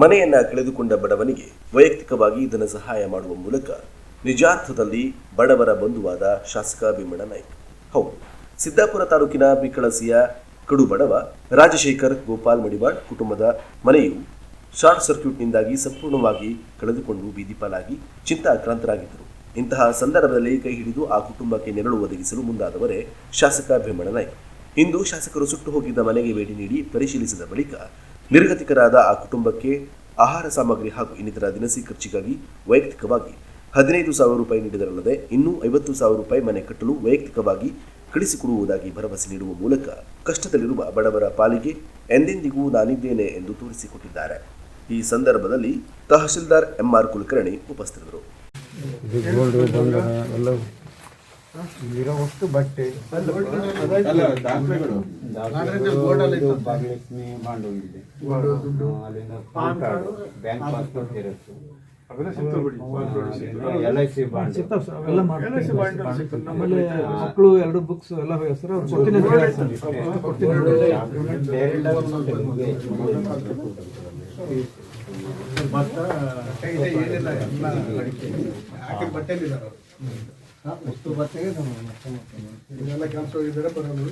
ಮನೆಯನ್ನ ಕಳೆದುಕೊಂಡ ಬಡವನಿಗೆ ವೈಯಕ್ತಿಕವಾಗಿ ಧನ ಸಹಾಯ ಮಾಡುವ ಮೂಲಕ ನಿಜಾರ್ಥದಲ್ಲಿ ಬಡವರ ಬಂಧುವಾದ ಶಾಸಕ ಭೀಮಣ್ಣ ನಾಯ್ಕ. ಹೌದು, ಸಿದ್ದಾಪುರ ತಾಲೂಕಿನ ಬಿಕಳಸಿಯ ಕಡು ಬಡವ ರಾಜಶೇಖರ್ ಗೋಪಾಲ್ ಮಡಿವಾಳ್ ಕುಟುಂಬದ ಮನೆಯು ಶಾರ್ಟ್ ಸರ್ಕ್ಯೂಟ್ನಿಂದಾಗಿ ಸಂಪೂರ್ಣವಾಗಿ ಕಳೆದುಕೊಂಡು ಬೀದಿಪಾಲಾಗಿ ಚಿಂತಾಕ್ರಾಂತರಾಗಿದ್ದರು. ಇಂತಹ ಸಂದರ್ಭದಲ್ಲಿ ಕೈ ಹಿಡಿದು ಆ ಕುಟುಂಬಕ್ಕೆ ನೆರಳು ಒದಗಿಸಲು ಮುಂದಾದವರೇ ಶಾಸಕ ಭೀಮಣ್ಣ ನಾಯ್ಕ. ಇಂದು ಶಾಸಕರು ಸುಟ್ಟು ಹೋಗಿದ್ದ ಮನೆಗೆ ಭೇಟಿ ನೀಡಿ ಪರಿಶೀಲಿಸಿದ ಬಳಿಕ ನಿರ್ಗತಿಕರಾದ ಆ ಕುಟುಂಬಕ್ಕೆ ಆಹಾರ ಸಾಮಗ್ರಿ ಹಾಗೂ ಇನ್ನಿತರ ದಿನಸಿ ಖರ್ಚಿಗಾಗಿ ವೈಯಕ್ತಿಕವಾಗಿ ಹದಿನೈದು ಸಾವಿರ ರೂಪಾಯಿ ನೀಡಿದರಲ್ಲದೆ ಇನ್ನೂ ಐವತ್ತು ಸಾವಿರ ರೂಪಾಯಿ ಮನೆ ಕಟ್ಟಲು ವೈಯಕ್ತಿಕವಾಗಿ ಕಳಿಸಿಕೊಡುವುದಾಗಿ ಭರವಸೆ ನೀಡುವ ಮೂಲಕ ಕಷ್ಟದಲ್ಲಿರುವ ಬಡವರ ಪಾಲಿಗೆ ಎಂದೆಂದಿಗೂ ನಾನಿದ್ದೇನೆ ಎಂದು ತೋರಿಸಿಕೊಟ್ಟಿದ್ದಾರೆ. ಈ ಸಂದರ್ಭದಲ್ಲಿ ತಹಶೀಲ್ದಾರ್ ಎಂಆರ್ ಕುಲಕರ್ಣಿ ಉಪಸ್ಥಿತರು ಇಲ್ಲಿರೋ ವಸ್ತು ಬಟ್ಟೆ ಭಾಗ್ಯಲಕ್ಷ್ಮಿ ಬಾಂಡ್ ಹೋಗಿದೆ ಅಲ್ಲಿಂದ ಪಾನ್ ಕಾರ್ಡ್ ಬ್ಯಾಂಕ್ ಪಾಸ್ಪೋರ್ಟ್ ಇರುತ್ತೆ. ಮಕ್ಕಳು ಎರಡು ಬುಕ್ಸ್ ಎಲ್ಲ ಹೆಸರು ವಸ್ತು ಬಟ್ಟೆಗೆ ಇದೆಲ್ಲ ಕೆಲಸ ಹೋಗಿದ್ದಾರೆ ಬರೋದು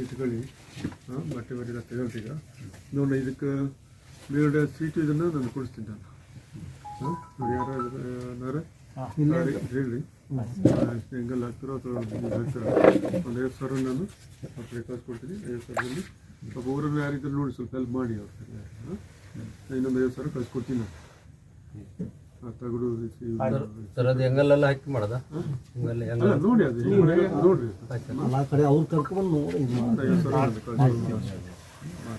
ಇಟ್ಕೊಳ್ಳಿ ಹಾಂ ಬಟ್ಟೆ ಬಟ್ಟೆ ತಗೊಳ್ತೀಗ ನೋಡಿ ಇದಕ್ಕೆ ಬೇರೆ ಸೀಟು ಇದನ್ನು ನಾನು ಕೊಡಿಸ್ತೀನಿ ನಾನು ಹಾಂ ಯಾರು ಹೇಳಿ ಹೆಂಗೆಲ್ಲ ಹಾಕ್ತಾರೋ ಅಥವಾ ಹಾಕ್ತಾರೋ? ಒಂದು ಐವತ್ತು ಸಾವಿರ ನಾನು ಆ ಕಳ್ಸಿ ಕೊಡ್ತೀನಿ. ಐವತ್ತು ಸಾವಿರದಲ್ಲಿ. ಸ್ವಲ್ಪ ಊರಲ್ಲಿ ಯಾರಿದ್ರು ನೋಡಿ ಸ್ವಲ್ಪ ಹೆಲ್ಪ್ ಮಾಡಿ ಅವ್ರ ಕಡೆ ಹಾಂ ಇನ್ನೊಂದು ಐವತ್ತು ಸಾವಿರ ಕಳ್ಸ್ಕೊಡ್ತೀನಿ ನಾನು. ಆ ತಗಡು ಸರ್ ಅದು ಹೆಂಗಲ್ಲೆಲ್ಲ ಹಾಕಿ ಮಾಡದ? ನೋಡಿ ಅದು ನೋಡ್ರಿ. ಆ ಕಡೆ ಅವ್ರು ಕರ್ಕೊಂಡು ನೋಡಿ.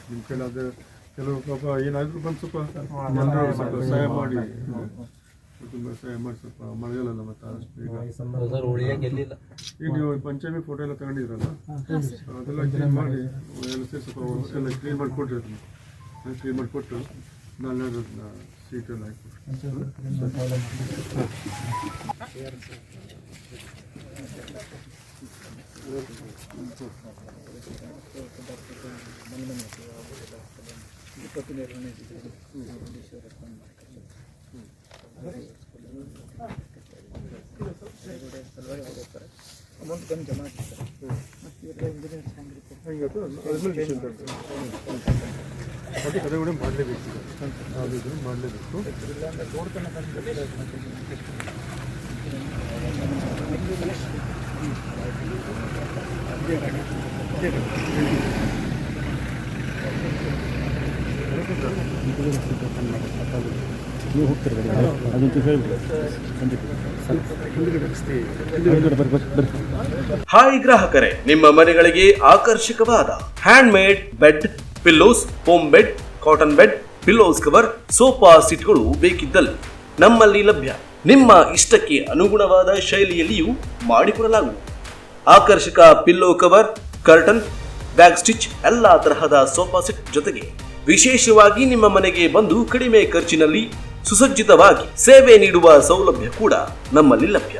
ನಿಮ್ಮ ಕೈಲಿ ಅದು ಕೆಲವು ಪಾಪ ಏನಾದರೂ ಬಂದು ಸ್ವಲ್ಪ ಸಹಾಯ ಮಾಡಿ. ತುಂಬ ಸಹಾಯ ಮಾಡಿ ಸ್ವಲ್ಪ ಮಳೆಗಾಲಲ್ಲ ಮತ್ತೆ ಆದಷ್ಟು ಈಗ. ಸರ್ ಉಳಿಯಂಗೆ ಎಲ್ಲಿಲ್ಲ. ಈಗ ನೀವು ಪಂಚಮಿ ಫೋಟೋ ಎಲ್ಲ ತಗೊಂಡಿದ್ರಲ್ಲ? ಅದೆಲ್ಲ ಕ್ಲೀನ್ ಮಾಡಿ ಎಲ್ಲ ಸೇರಿ ಸ್ವಲ್ಪ ಎಲ್ಲ ಕ್ಲೀನ್ ಮಾಡಿ ಕೊಟ್ಟಿರ್ತೀನಿ. ಕ್ಲೀನ್ ಮಾಡಿ ಕೊಟ್ಟು ನಾನು ಅದನ್ನ ಸೀಟ್ ಎಲ್ಲ ಹಾಕಿ ಹಿಂಗಾಯ್ತು ಅದ್ಮೇಲೆ ಡಿಸಿಷನ್ ತಗೊಳ್ಳಿ. ಮತ್ತೆ ಕಡೆ ಕೂಡ ಮಾಡಲೇಬೇಕು ಯಾವುದು ಇದು ಮಾಡಲೇಬೇಕು ನೀವು ಹೋಗ್ತೀರಿ ಅದಂತೂ ಹೇಳ್ಬಿಡಿ. ಬರ್ರಿ ಹಾಯ್ ಗ್ರಾಹಕರೇ ನಿಮ್ಮ ಮನೆಗಳಿಗೆ ಆಕರ್ಷಕವಾದ handmade bed pillows home bed cotton bed pillows cover sofa ಸೀಟ್ಗಳು ಬೇಕಿದ್ದಲ್ಲಿ ನಮ್ಮಲ್ಲಿ ಲಭ್ಯ. ನಿಮ್ಮ ಇಷ್ಟಕ್ಕೆ ಅನುಗುಣವಾದ ಶೈಲಿಯಲ್ಲಿಯೂ ಮಾಡಿಕೊಡಲಾಗುವುದು. ಆಕರ್ಷಕ pillow cover curtain bag stitch ಎಲ್ಲ ತರಹದ ಸೋಫಾ ಸೆಟ್ ಜೊತೆಗೆ ವಿಶೇಷವಾಗಿ ನಿಮ್ಮ ಮನೆಗೆ ಬಂದು ಕಡಿಮೆ ಖರ್ಚಿನಲ್ಲಿ ಸುಸಜ್ಜಿತವಾಗಿ ಸೇವೆ ನೀಡುವ ಸೌಲಭ್ಯ ಕೂಡ ನಮ್ಮಲ್ಲಿ ಲಭ್ಯ.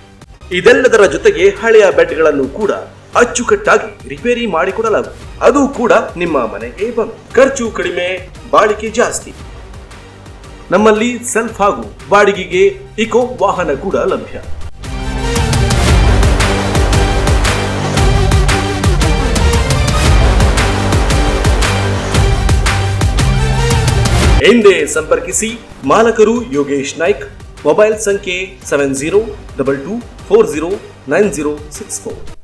ಇದೆಲ್ಲದರ ಜೊತೆಗೆ ಹಳೆಯ ಬೆಡ್ಗಳನ್ನು ಕೂಡ ಅಚ್ಚುಕಟ್ಟಾಗಿ ರಿಪೇರಿ ಮಾಡಿಕೊಡಲಾಗುವುದು. ಅದು ಕೂಡ ನಿಮ್ಮ ಮನೆಗೆ ಬಂದು. ಖರ್ಚು ಕಡಿಮೆ ಬಾಳಿಕೆ ಜಾಸ್ತಿ. ನಮ್ಮಲ್ಲಿ ಸೆಲ್ಫ್ ಹಾಗೂ ಬಾಡಿಗೆಗೆ ಇಕೋ ವಾಹನ ಕೂಡ ಲಭ್ಯ. ಎಂದೇ ಸಂಪರ್ಕಿಸಿ ಮಾಲಕರು ಯೋಗೇಶ್ ನಾಯ್ಕ್ ಮೊಬೈಲ್ ಸಂಖ್ಯೆ seven zero double two four zero nine zero six four